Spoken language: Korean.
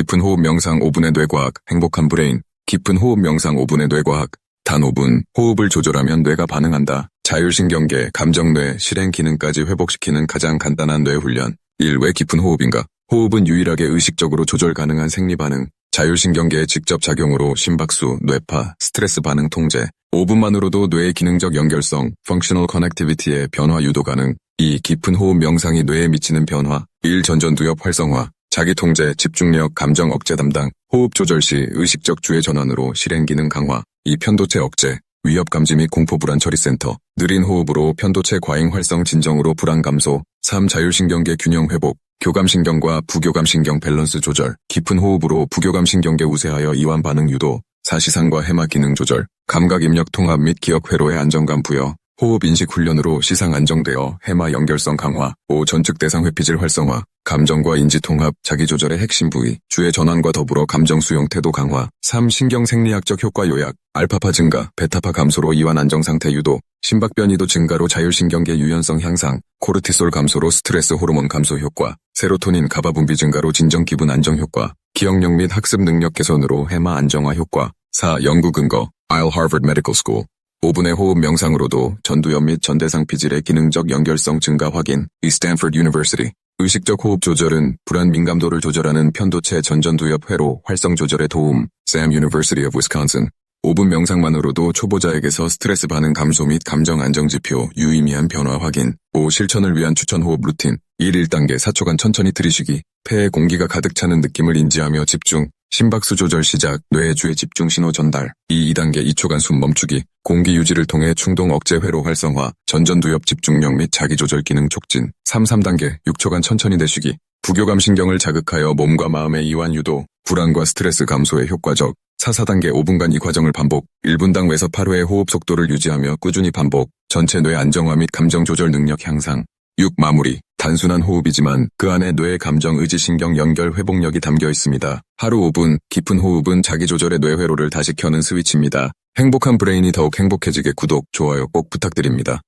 깊은 호흡 명상 5분의 뇌과학, 행복한 브레인. 깊은 호흡 명상 5분의 뇌과학. 단 5분, 호흡을 조절하면 뇌가 반응한다. 자율신경계, 감정뇌, 실행 기능까지 회복시키는 가장 간단한 뇌 훈련. 1. 왜 깊은 호흡인가? 호흡은 유일하게 의식적으로 조절 가능한 생리반응. 자율신경계의 직접 작용으로 심박수, 뇌파, 스트레스 반응 통제. 5분만으로도 뇌의 기능적 연결성, functional connectivity의 변화 유도 가능. 2. 깊은 호흡 명상이 뇌에 미치는 변화. 1. 전전두엽 활성화. 자기 통제, 집중력, 감정 억제 담당. 호흡 조절 시 의식적 주의 전환으로 실행 기능 강화. 2. 편도체 억제. 위협 감지 및 공포 불안 처리 센터. 느린 호흡으로 편도체 과잉 활성 진정으로 불안 감소. 3. 자율신경계 균형 회복. 교감신경과 부교감신경 밸런스 조절. 깊은 호흡으로 부교감신경계 우세하여 이완 반응 유도. 사시상과 해마 기능 조절. 감각 입력 통합 및 기억 회로의 안정감 부여. 호흡 인식 훈련으로 시상 안정되어 해마 연결성 강화. 5. 전측 대상 회피질 활성화. 감정과 인지 통합, 자기 조절의 핵심 부위, 주의 전환과 더불어 감정 수용 태도 강화. 3. 신경 생리학적 효과 요약. 알파파 증가, 베타파 감소로 이완 안정 상태 유도. 심박 변이도 증가로 자율신경계 유연성 향상. 코르티솔 감소로 스트레스 호르몬 감소 효과. 세로토닌 가바 분비 증가로 진정 기분 안정 효과. 기억력 및 학습 능력 개선으로 해마 안정화 효과. 4. 연구 근거. Isle Harvard Medical School. 5분의 호흡 명상으로도 전두엽 및 전대상 피질의 기능적 연결성 증가 확인. 이 스탠퍼드 유니버시티. 의식적 호흡 조절은 불안 민감도를 조절하는 편도체 전전두엽 회로 활성 조절에 도움. Sam University of Wisconsin. 5분 명상만으로도 초보자에게서 스트레스 반응 감소 및 감정 안정 지표, 유의미한 변화 확인. 5. 실천을 위한 추천 호흡 루틴. 1. 1단계 4초간 천천히 들이쉬기. 폐에 공기가 가득 차는 느낌을 인지하며 집중. 심박수 조절 시작, 뇌의 주의 집중 신호 전달. 2. 2단계 2초간 숨 멈추기. 공기 유지를 통해 충동 억제 회로 활성화, 전전두엽 집중력 및 자기조절 기능 촉진. 3. 3단계 6초간 천천히 내쉬기. 부교감 신경을 자극하여 몸과 마음의 이완 유도, 불안과 스트레스 감소에 효과적. 4. 4단계 5분간 이 과정을 반복. 1분당 외서 8회의 호흡 속도를 유지하며 꾸준히 반복. 전체 뇌 안정화 및 감정 조절 능력 향상. 6. 마무리. 단순한 호흡이지만 그 안에 뇌 감정 의지 신경 연결 회복력이 담겨 있습니다. 하루 5분, 깊은 호흡은 자기 조절의 뇌 회로를 다시 켜는 스위치입니다. 행복한 브레인이 더욱 행복해지게 구독, 좋아요 꼭 부탁드립니다.